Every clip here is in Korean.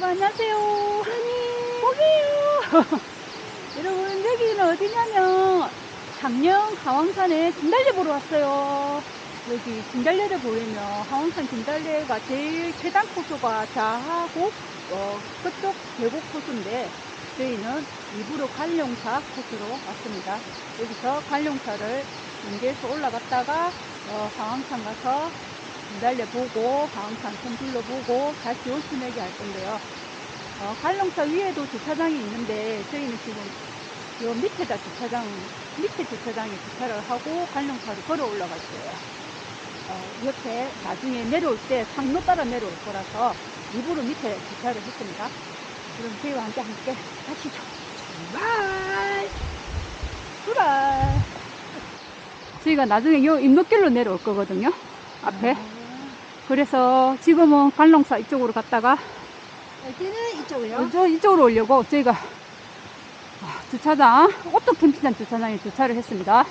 여러분 안녕하세요. 고기요. 여러분 여기는 어디냐면 작년 하왕산에 진달래 보러 왔어요. 여기 진달래를 보려면 하왕산 진달래가 제일 최단 코스가 좌하고 어, 끝쪽 계곡 코스인데 저희는 일부러 관룡사 코스로 왔습니다. 여기서 관룡사를 연계해서 올라갔다가 어, 하왕산 가서 진달래 보고 하왕산 좀 둘러보고 다시 오시내기 할 건데요. 어, 관룡사 위에도 주차장이 있는데 저희는 지금 요 밑에다 주차장 밑에 주차장에 주차를 하고 관룡사로 걸어 올라갈 거예요. 어, 옆에 나중에 내려올 때 상로 따라 내려올 거라서 일부러 밑에 주차를 했습니다. 그럼 저희와 함께 함께 가시죠. 출발! 출발! 저희가 나중에 요 임록길로 내려올 거거든요. 앞에. 그래서 지금은 관롱사 이쪽으로 갔다가 여기는 이쪽이요? 저 이쪽으로 오려고 저희가 아, 주차장, 오토 캠핑장 주차장에 주차를 했습니다.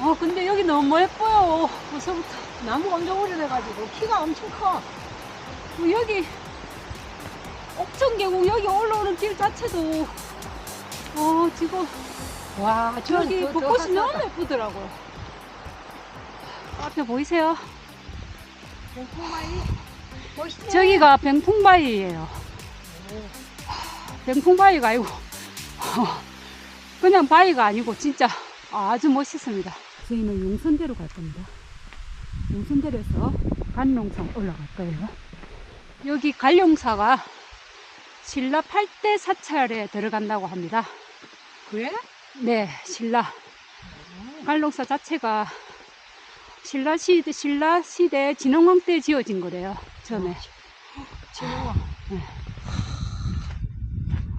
어, 근데 여기 너무 예뻐요. 벌써부터. 나무가 엄청 오래돼가지고 키가 엄청 커. 어, 여기 옥천계곡 여기 올라오는 길 자체도 어, 지금 와, 저기 벚꽃이. 너무 예쁘더라고요. 앞에 보이세요? 공포마이 멋있네. 저기가 병풍바위예요. 병풍바위가 아니고 그냥 바위가 아니고 진짜 아주 멋있습니다. 저희는 용선대로 갈 겁니다. 용선대로에서 관룡산 올라갈 거예요. 여기 관룡사가 신라 8대 사찰에 들어간다고 합니다. 그래? 네, 신라. 관룡사 자체가 신라 시대, 신라 시대 진흥왕 때 지어진 거래요. 처음에. 지금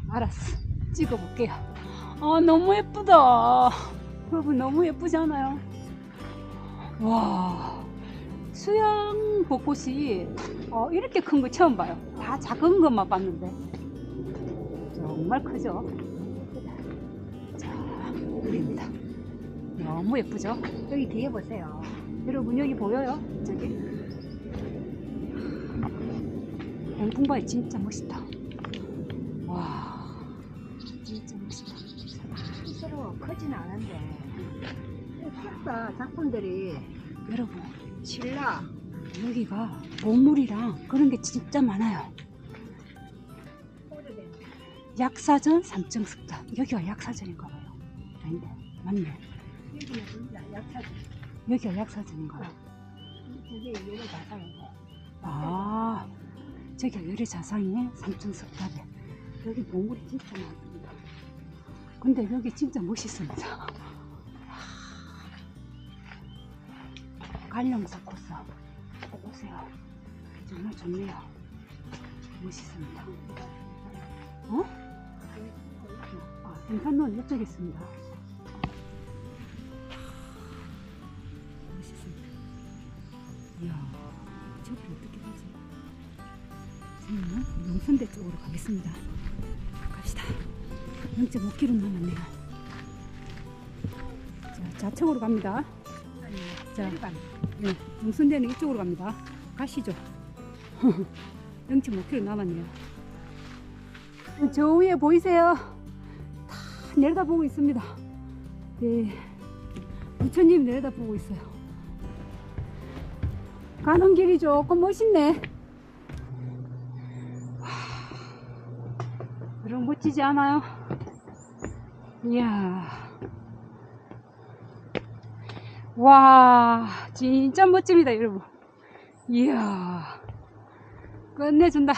알았어. 찍어볼게요. 아, 너무 예쁘다. 여러분, 너무 예쁘지 않아요? 와. 수양 벚꽃이 어, 이렇게 큰 거 처음 봐요. 다 작은 것만 봤는데. 정말 크죠? 자, 우리입니다. 너무 예쁘죠? 여기 뒤에 보세요. 여러분, 여기 보여요? 저기. 병풍바위 진짜 멋있다. 와, 진짜 멋있다. 스스로 크진 않은데 색사 작품들이 여러분, 신라 여기가 보물이랑 그런 게 진짜 많아요. 약사전 삼층 습다. 여기가 약사전인가 봐요. 아닌데, 맞네. 여기는 약사지. 여기가 약사전인가 봐요. 이게 얘를 자상인데 아, 저기가 열의 자상이 삼층 습답에. 여기 보물이 진짜 많습니다. 근데 여기 진짜 멋있습니다. 관령사 코스. 오세요. 정말 좋네요. 멋있습니다. 어? 아, 등산로는 이쪽에 있습니다. 저는 용선대 쪽으로 가겠습니다. 갑시다. 0.5km 남았네요. 자, 좌측으로 갑니다. 자, 네, 용선대는 이쪽으로 갑니다. 가시죠. 0.5km 남았네요. 저 위에 보이세요? 다 내려다보고 있습니다. 네, 부처님 내려다보고 있어요. 가는 길이 조금 멋있네. 여러분 멋지지 않아요? 이야. 와, 진짜 멋집니다, 여러분. 이야. 끝내준다.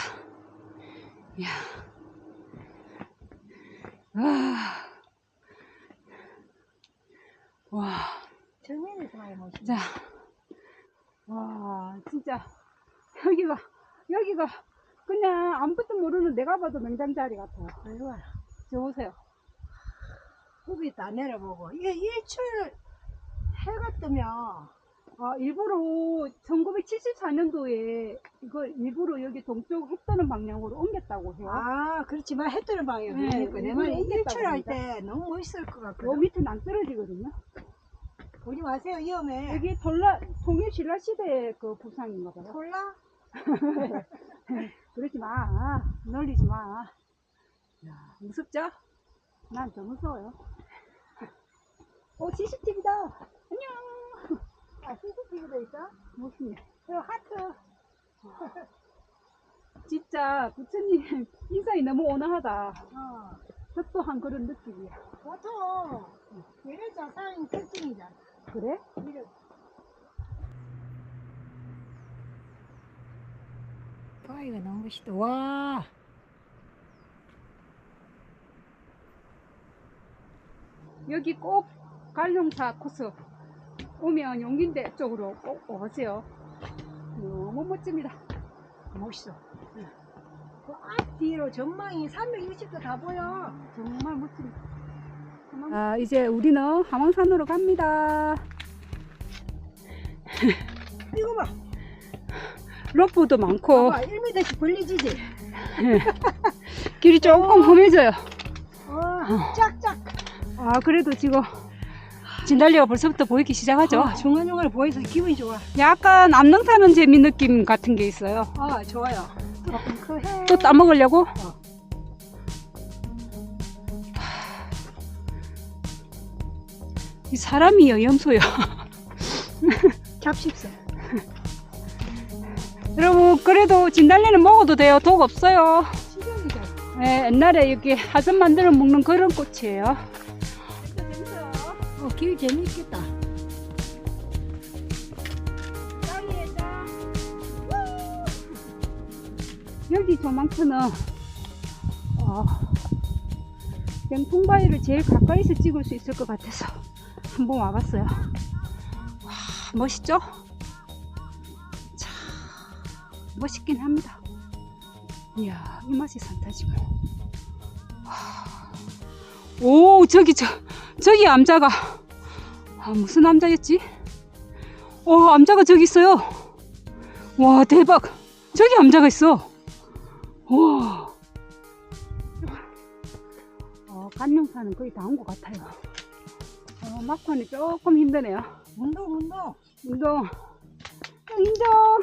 이야. 와. 와. 자, 와, 진짜, 여기가, 여기가, 그냥 아무것도 모르는 내가 봐도 명장자리 같아요. 아이고 저 보세요. 후비 다 내려보고 이게 일출 해가 뜨면 아, 일부러 1974년도에 이걸 일부러 여기 동쪽 해 뜨는 방향으로 옮겼다고 해요. 아 그렇지만 해 뜨는 방향이니까 네, 내 말에 이거 옮겼다고 일출할 합니다. 때 너무 멋있을 것요 같거든. 밑에 낭 떨어지거든요. 보지 마세요 위험해. 여기 돌라, 통일 신라 시대 그 부상인가 봐요. 몰라? 그러지 마. 놀리지 마. 야, 무섭죠? 난 더 무서워요. 오, CCTV다. 안녕. 아 CCTV도 있어? 멋있네. 저 하트. 진짜 부처님 인상이 너무 온화하다. 어. 섭도한 그런 느낌이야. 보통 얘네 자산 특징이잖아. 그래? 바위가 너무 멋있다. 와. 여기 꼭 관룡사 코스 오면 용긴대 쪽으로 꼭 오세요. 너무 멋집니다. 멋있어. 그 앞뒤로 전망이 360도 다 보여. 정말 멋집니다. 아, 이제 우리는 함왕산으로 갑니다. 이거 봐. 로프도 많고 봐봐. 1m씩 벌리지지. 길이 조금 험해져요. 와, 짝짝. 아, 그래도 지금 진달래가 벌써부터 보이기 시작하죠. 아, 중간중간에 보여서 기분이 좋아. 약간 암릉 타는 재미 느낌 같은 게 있어요. 아, 좋아요. 그 해. 또 따먹으려고? 이 사람이 염소요. 잡식성. 여러분, 그래도 진달래는 먹어도 돼요. 독 없어요. 네, 옛날에 이렇게 하전 만들어 먹는 그런 꽃이에요. 어, 길 재밌겠다. 여기 조망트는 어, 냉풍바위를 제일 가까이서 찍을 수 있을 것 같아서 한번 와봤어요. 와, 멋있죠? 참 멋있긴 합니다. 이야 이 맛이 산타지만. 와. 오 저기 저 저기 암자가 아, 무슨 암자였지? 어 암자가 저기 있어요. 와 대박 저기 암자가 있어. 와. 어, 간룡산은 거의 다 온 것 같아요. 어, 막판이 조금 힘드네요. 운동, 운동. 운동. 인정.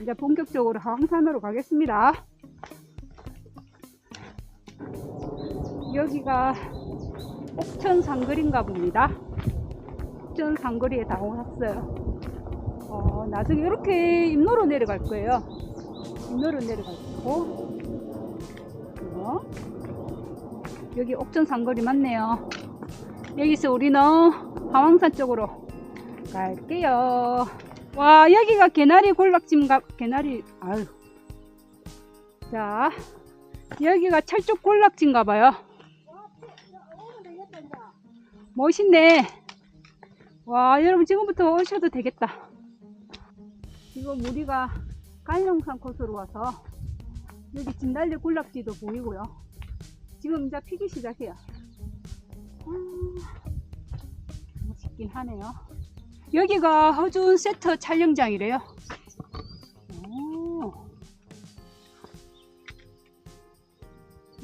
이제 본격적으로 하왕산으로 가겠습니다. 여기가 옥천 상거리인가 봅니다. 옥천 상거리에 다 왔어요. 어, 나중에 이렇게 임로로 내려갈 거예요. 임로로 내려갈 거고. 어? 여기 옥천 상거리 맞네요. 여기서 우리는 하왕산 쪽으로 갈게요. 와, 여기가 개나리 군락지인가, 개나리, 아유. 자, 여기가 철쭉 군락지인가 봐요. 멋있네. 와, 여러분 지금부터 오셔도 되겠다. 지금 우리가 간룡산 코스로 와서 여기 진달래 군락지도 보이고요. 지금 이제 피기 시작해요. 음, 멋있긴 하네요. 여기가 허준 세터 촬영장이래요. 오.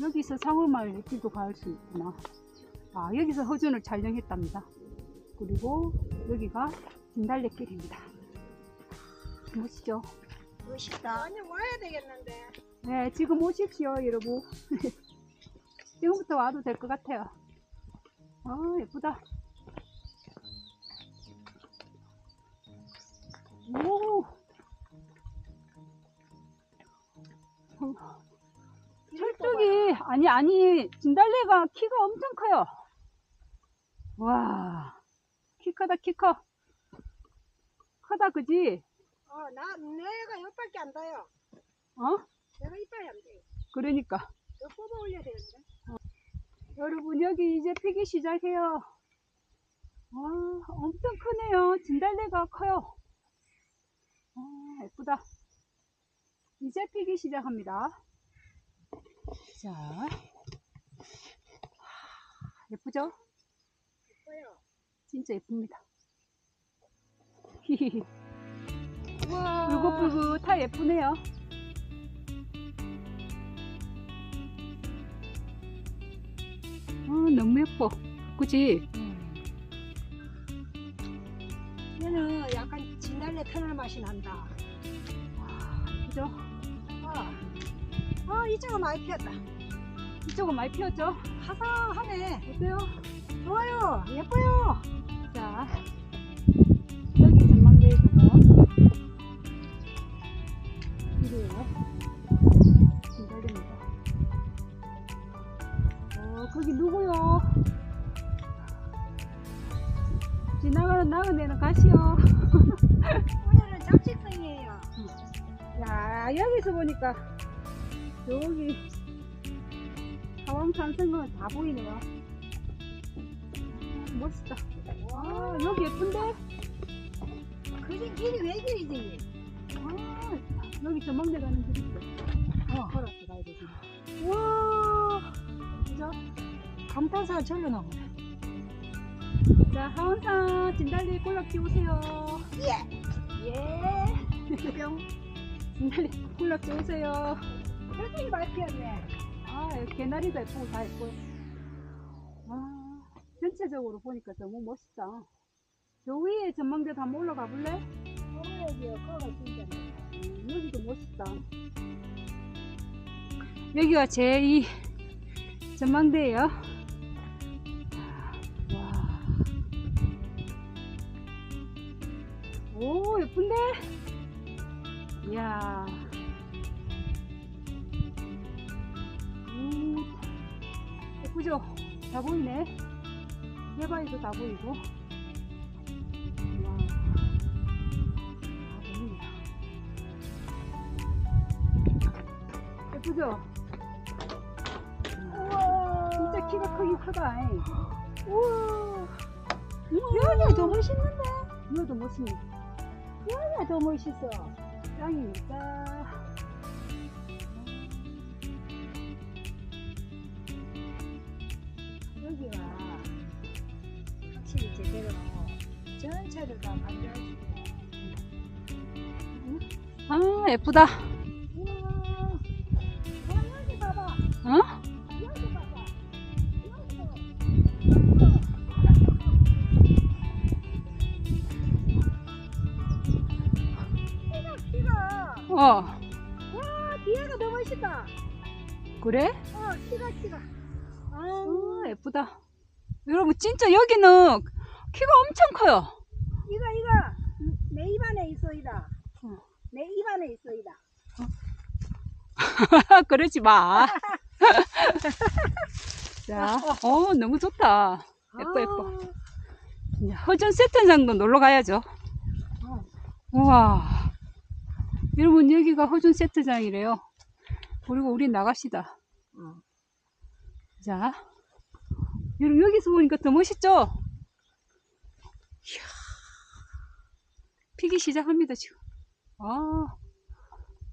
여기서 상호마을 길도 갈수 있구나. 아, 여기서 허준을 촬영했답니다. 그리고 여기가 진달래길입니다. 멋있죠? 멋있다. 아니, 와야 되겠는데. 네, 지금 오십시오, 여러분. 지금부터 와도 될 것 같아요. 아, 예쁘다. 오! 철쭉이, 아니, 아니, 진달래가 키가 엄청 커요. 와, 키 크다, 키 커. 크다, 그지? 어, 나, 내가 옆밖에 안 닿아요. 어? 내가 이빨이 안 돼. 그러니까. 더 뽑아 올려야 되는데. 여러분 여기 이제 피기 시작해요. 와 엄청 크네요. 진달래가 커요. 아 예쁘다. 이제 피기 시작합니다. 자 예쁘죠? 예뻐요. 진짜 예쁩니다. 우와. 붉고붉고 예쁘네요. 너무 예뻐. 그치? 얘는 약간 진달래 터널 맛이 난다. 그죠? 아, 아 이쪽은 많이 피었다. 이쪽은 많이 피었죠? 화사하네. 어때요? 좋아요. 예뻐요. 자, 여기 전망대에서 뭐, 이래요. 진달래입니다. 어, 거기 누구요? 지나가는 나그네는 가시오. 야, 여기서 보니까 여기 하왕산성은 다 보이네요. 멋있다. 와, 여기 예쁜데? 그지 길이 왜 길이지? 아, 여기 전망대 가는 길 있어. 어. 걸어서 가야 되지. 와, 그죠? 감탄사 절로 나오네. 자, 하원산 진달래 꼴락 끼우세요. 예. 뿅. 진달래 꼴락 끼우세요. 굉장히 많이 피었네. 아, 개나리도 예쁘고 다 예뻐요. 와, 전체적으로 보니까 너무 멋있다. 저 위에 전망대도 한번 올라가 볼래? 오늘이요, 그거가 진짜. 음, 여기도 멋있다. 여기가 제2 전망대예요. 와. 오, 예쁜데? 이야. 음, 예쁘죠? 다 보이네. 해바이도 다 보이고. 와. 다 보인다. 예쁘죠? 우와. 진짜 키가 크긴 크다. 잉. 우와. 여기가 더 멋있는데? 이거도 멋있네. 여기가 더 멋있어. 짱이니까. 여기가 확실히 제대로 전체를 다 관리해주고. 아, 예쁘다. 그래? 어, 키가, 키가. 아, 아, 예쁘다. 여러분, 진짜 여기는 키가 엄청 커요. 이거, 이거. 내 입안에 있어이다. 어. 내 입안에 있어이다. 그러지 마. 자, 어, 너무 좋다. 예뻐, 예뻐. 이제 허전 세트장도 놀러 가야죠. 어. 우와. 여러분, 여기가 허전 세트장이래요. 그리고 우리 나갑시다. 어. 자. 여러분, 여기서 보니까 더 멋있죠? 이야. 피기 시작합니다, 지금. 아,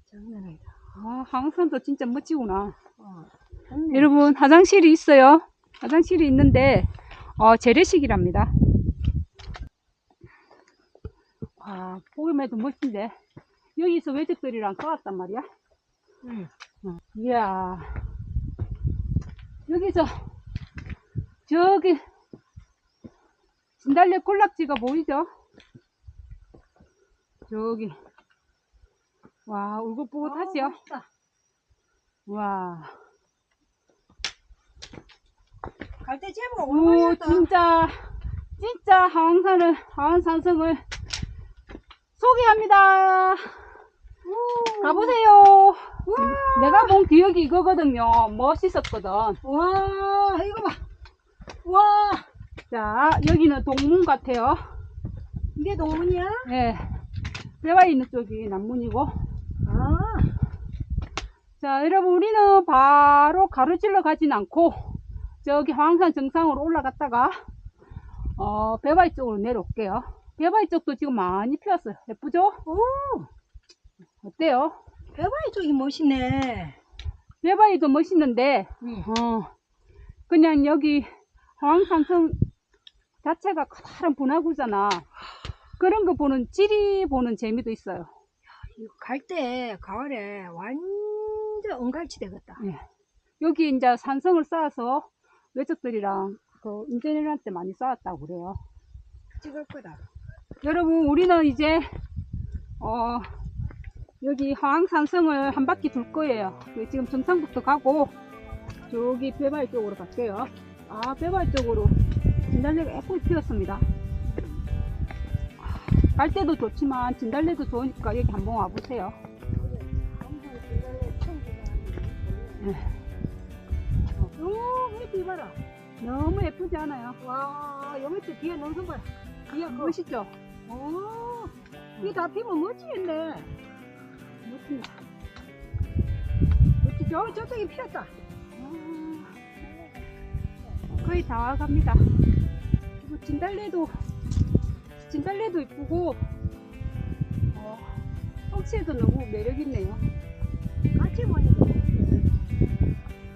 장난 아니다. 아, 항산도 진짜 멋지구나. 어. 여러분 화장실이 있어요. 화장실이 있는데 어, 재래식이랍니다. 와 보기만 해도 멋진데 여기서 외적들이랑 싸웠단 말이야. 응. 어, 이야 여기서 저기 진달래 꼴락지가 보이죠? 저기 와 울긋불긋하지요? 아. 와 갈대 제목 오. 진짜, 진짜 하왕산을, 하왕산성을 소개합니다. 가보세요. 내가 본 기억이 이거거든요. 멋있었거든. 와, 이거 봐. 와, 자, 여기는 동문 같아요. 이게 노문이야? 예. 내가 있는 쪽이 남문이고. 아, 자, 여러분, 우리는 바로 가로질러 가진 않고, 저기 황산 정상으로 올라갔다가, 어, 배바이 쪽으로 내려올게요. 배바이 쪽도 지금 많이 피었어요. 예쁘죠? 오, 어때요? 배바이 쪽이 멋있네. 배바이도 멋있는데, 응. 어, 그냥 여기 황산성 자체가 커다란 분화구잖아. 그런 거 보는, 찌리 보는 재미도 있어요. 이거 갈때 가을에 완전 은갈치 되겠다. 예. 여기 이제 산성을 쌓아서 외적들이랑 그 인제네한테 많이 싸웠다고 그래요. 찍을 거다. 여러분, 우리는 이제, 어, 여기 하왕산성을 한 바퀴 돌 거예요. 그 지금 정상부터 가고, 저기 배발 쪽으로 갈게요. 아, 배발 쪽으로 진달래가 예쁘게 피었습니다. 아, 갈 때도 좋지만 진달래도 좋으니까 여기 한번 와보세요. 처음 보다. 오, 햇빛 봐라. 너무 예쁘지 않아요? 와, 여기 또 뒤에 농선 봐라. 뒤에 그, 멋있죠? 오, 이게 다 피면 멋지겠네. 멋집니다. 멋지죠? 저쪽에 피었다. 아, 거의 다 와갑니다. 그리고 진달래도 진달래도 이쁘고 어, 억새도 너무 매력 있네요. 같이 보니까.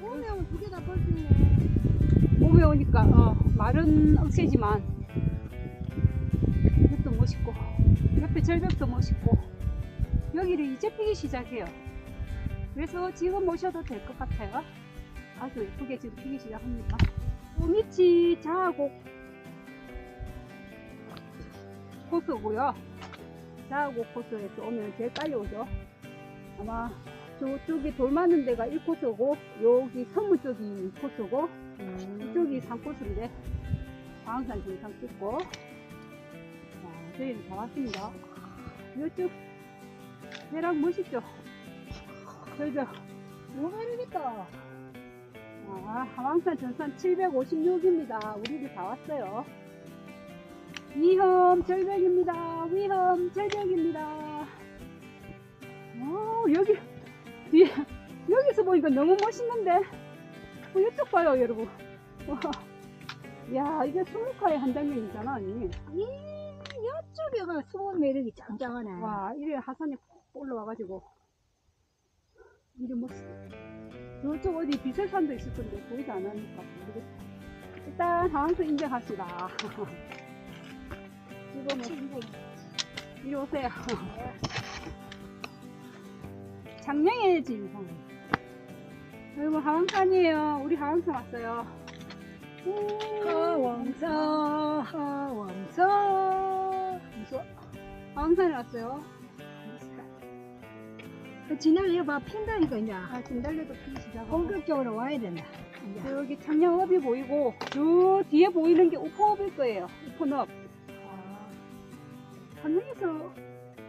오면 두개 다 볼 수 있네. 봄에 오니까 어, 마른 억새지만 이것도 멋있고 옆에 절벽도 멋있고 여기를 이제 피기 시작해요. 그래서 지금 오셔도 될 것 같아요. 아주 예쁘게 지금 피기 시작합니다. 오미치 자곡 코스고요. 자곡 코스에서 오면 제일 빨리 오죠. 아마 저쪽이 돌 많은 데가 1코스고 여기 선무 쪽이 2코스고 이쪽이 3코스인데 광산 정상 찍고 자, 저희는 다 왔습니다. 이쪽 대략 멋있죠? 저죠? 너무 이르겠다. 아, 하왕산 전산 756입니다. 우리도 다 왔어요. 위험 절벽입니다. 위험 절벽입니다. 오, 여기, 뒤에, 여기서 보니까 너무 멋있는데? 어, 이쪽 봐요, 여러분. 와. 야, 이게 스무카의 한 장면이잖아, 아니. 이, 이쪽에 가 수원 매력이 짱짱하네. 와, 이래 하산이 꼭 올라와가지고. 이게 멋있어. 저쪽 어디 비설산도 있을 건데, 보이지 않으니까 모르겠다. 일단, 하왕산 인정합시다. 지금은. 이리 오세요. 작년에 진상. 여러분 하왕산이에요. 우리 하왕산 왔어요. 오, 하왕사, 하왕사. 무서워. 하왕산에 왔어요. 그 진달래 봐, 핀다니까, 이제. 아, 진달래도 피기 시작하고. 본격적으로 와야 된다. 이제. 여기 창녕읍이 보이고, 저 뒤에 보이는 게 우포읍일 거예요. 우포읍. 아, 창녕에서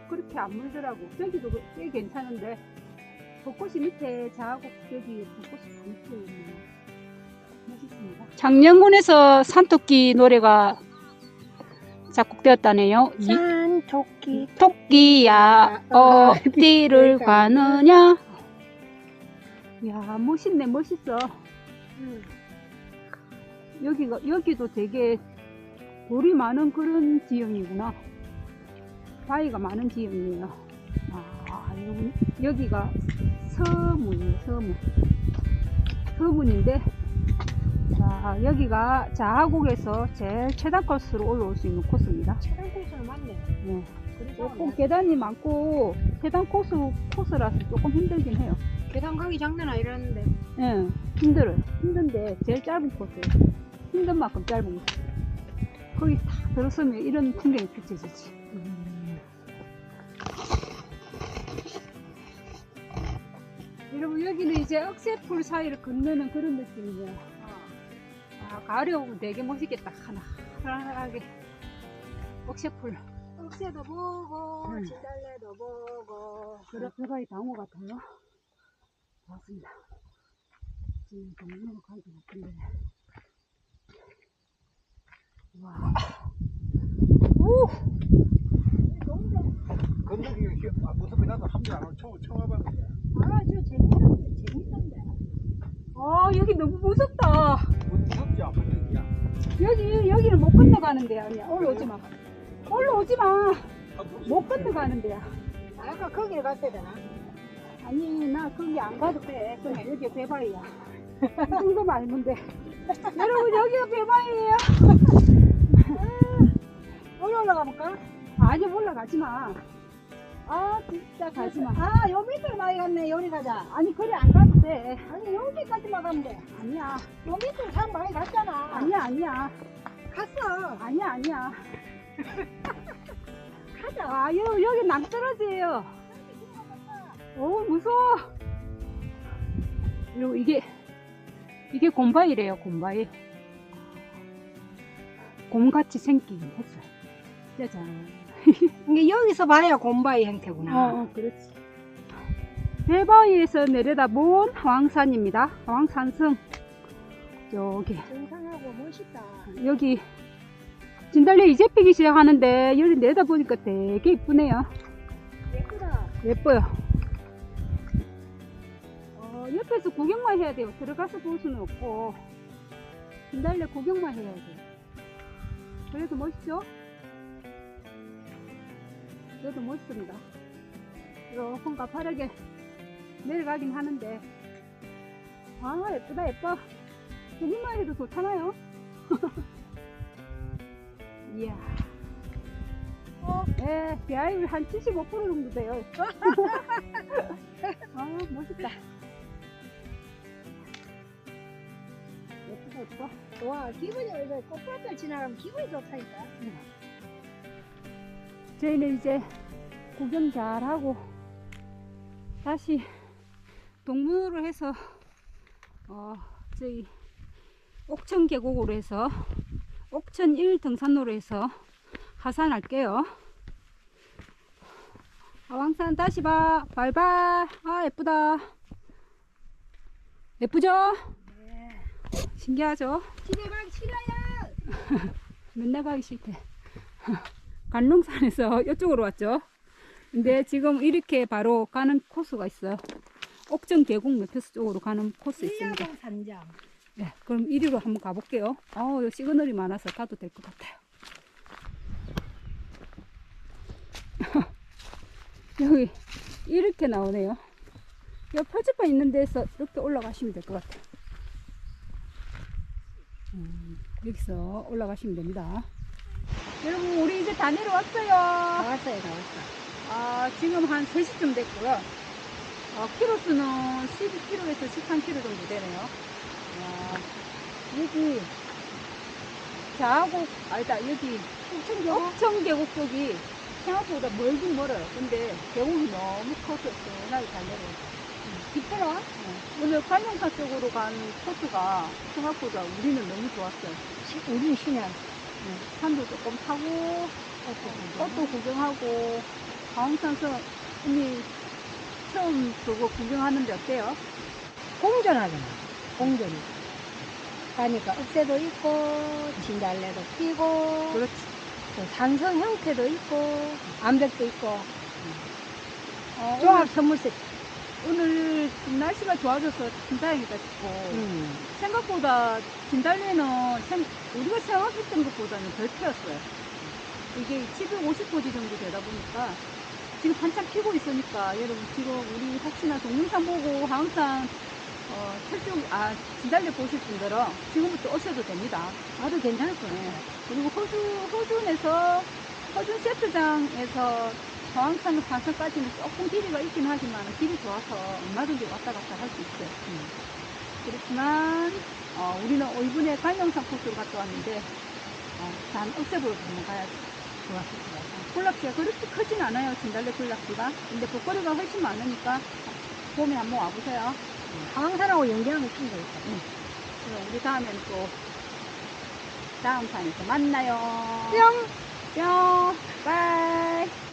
그렇게 안 물더라고. 저기도 꽤 괜찮은데, 벚꽃이 밑에 자하고 여기 벚꽃이 밑에 있네요. 멋있습니다. 장령군에서 산토끼 노래가 작곡되었다네요. 이 산, 토끼. 토끼야 어디를 가느냐? 야 멋있네 멋있어. 응. 여기가 여기도 되게 돌이 많은 그런 지형이구나. 바위가 많은 지형이에요. 아 여기, 여기가 서문이에요 서문. 서문인데 자 여기가 자하곡에서 제일 최단 코스로 올라올 수 있는 코스입니다. 최단 코스는 맞네. 네. 조금 계단이 많고 계단 코스 코스라서 조금 힘들긴 해요. 계단 가기 장난 아니라는데. 예, 힘들어요. 힘든데 제일 짧은 코스예요. 힘든 만큼 짧은 거. 거기 다 들어서면 이런 풍경이 펼쳐지지. 여러분 여기는 이제 억새풀 사이를 건너는 그런 느낌이에요. 아, 가을에 오면 되게 멋있겠다. 하나 하나하게 억새풀. 억새도 보고, 응. 진달래도 보고. 그래 배가이 다온 것 같아요. 맞습니다. 지금 동네로 가야 될것 같은데. 와. 오! 건더기 아, 무섭게 나도 한 번 안 하고 처음 처음 해봤는데 아, 저 재밌는데, 재밌던데. 아, 여기 너무 무섭다. 무섭지 않아 여기, 여기는 못 건너가는 데야. 아니야. 올라오지 마. 올라오지 마. 못 건너가는 데야. 아, 아까 거기를 갔어야 되나? 아니, 나 거기 안 가도 돼. 그냥 여기 배바위야. 이 정도면 알는데. 여러분, 여기가 배바위예요. 여기 올라가 볼까? 아니, 올라가지 마. 아, 진짜 가지 마. 아, 요 밑으로 많이 갔네. 요리 가자. 아니, 그래, 안 가도 돼. 아니 여기까지만 가면 돼. 아니야. 여기 좀 사람 많이 갔잖아. 아니야, 아니야. 갔어. 아니야, 아니야. 가자. 아, 여, 여기 낭떠러지예요. 오, 무서워. 그리고 이게, 이게 곰바이래요, 곰바이. 곰같이 생기긴 했어요. 짜잔. 이게 여기서 봐야 곰바위 형태구나. 어, 어, 그렇지. 대바위에서 내려다본 하왕산입니다. 하왕산성. 여기, 정상하고 멋있다. 여기, 진달래 이제 피기 시작하는데, 여기 내다 보니까 되게 이쁘네요. 예쁘다. 예뻐요. 어, 옆에서 구경만 해야 돼요. 들어가서 볼 수는 없고, 진달래 구경만 해야 돼요. 그래도 멋있죠? 그래도 멋있습니다. 이렇게 가파르게 내려가긴 하는데, 아, 예쁘다, 예뻐. 보기만 해도 좋잖아요. 이야. 어, 네, 비하율 한75% 정도 돼요. 아, 멋있다. 예쁘다, 예뻐. 와 기분이 이거 꽃밭을 지나가면 기분이 좋다니까. 저희는 이제 구경 잘하고 다시 동문으로 해서 어 저희 옥천 계곡으로 해서 옥천 1 등산로로 해서 하산할게요. 아왕산 다시 봐. 발발. 아 예쁘다. 예쁘죠? 신기하죠? 집에 가기 싫어요. 맨날 가기 싫대. 간롱산에서 이쪽으로 왔죠. 근데 지금 이렇게 바로 가는 코스가 있어요. 옥정 계곡 매표스 쪽으로 가는 코스 있습니다. 일야봉 산장. 네, 그럼 이리로 한번 가볼게요. 어, 여기 시그널이 많아서 가도 될 것 같아요. 여기 이렇게 나오네요. 이 표지판 있는 데서 이렇게 올라가시면 될 것 같아요. 음, 여기서 올라가시면 됩니다. 여러분, 우리 이제 다 내려왔어요. 나왔어요, 나왔어. 아, 지금 한 3시쯤 됐고요. 어, 키로수는 12km에서 13km 정도 되네요. 와, 여기, 좌곡, 아니다, 여기, 옥천계곡 쪽이 생각보다 멀긴 멀어요. 근데 계곡이 너무 커서 시원하게 잘 내려요. 깊어라. 오늘 관용사 쪽으로 간 코스가 생각보다 우리는 너무 좋았어요. 우리 신앙. 산도 조금 타고, 꽃도 구경하고, 가운산서 언니 처음 그거 구경하는데 어때요? 공전하잖아. 공전이. 가니까 억새도 있고, 진달래도 피고, 그렇지. 또 산성 형태도 있고, 암벽도 있고, 어, 조합 선물세. 오늘 좀 날씨가 좋아져서 참 다행이다 싶고, 음. 생각보다 진달래는 생- 우리가 생각했던 것보다는 덜 피었어요. 이게 750포지 정도 되다 보니까 지금 한참 피고 있으니까 여러분 지금 우리 혹시나 동영상 보고 항상 어, 철쭉, 아, 진달래 보실 분들은 지금부터 오셔도 됩니다. 아주 괜찮을 거네. 네. 그리고 호주, 호준에서, 호준 세트장에서 저항산 관서까지는 조금 길이가 있긴 하지만 길이 좋아서 얼마든지 왔다 갔다 할 수 있어요. 그렇지만, 어, 우리는 이번에 관영산 코스로 갔다 왔는데, 어, 단 억새보로 한번 가야지. 좋았을 것 같아요. 군락지가 그렇게 크진 않아요, 진달래 군락지가. 근데 볼거리가 훨씬 많으니까, 봄에 한번 와보세요. 항산하고 연계하면 참 좋겠다. 그럼 우리 다음엔 또, 다음 산에서 만나요. 뿅! 뿅! 바이!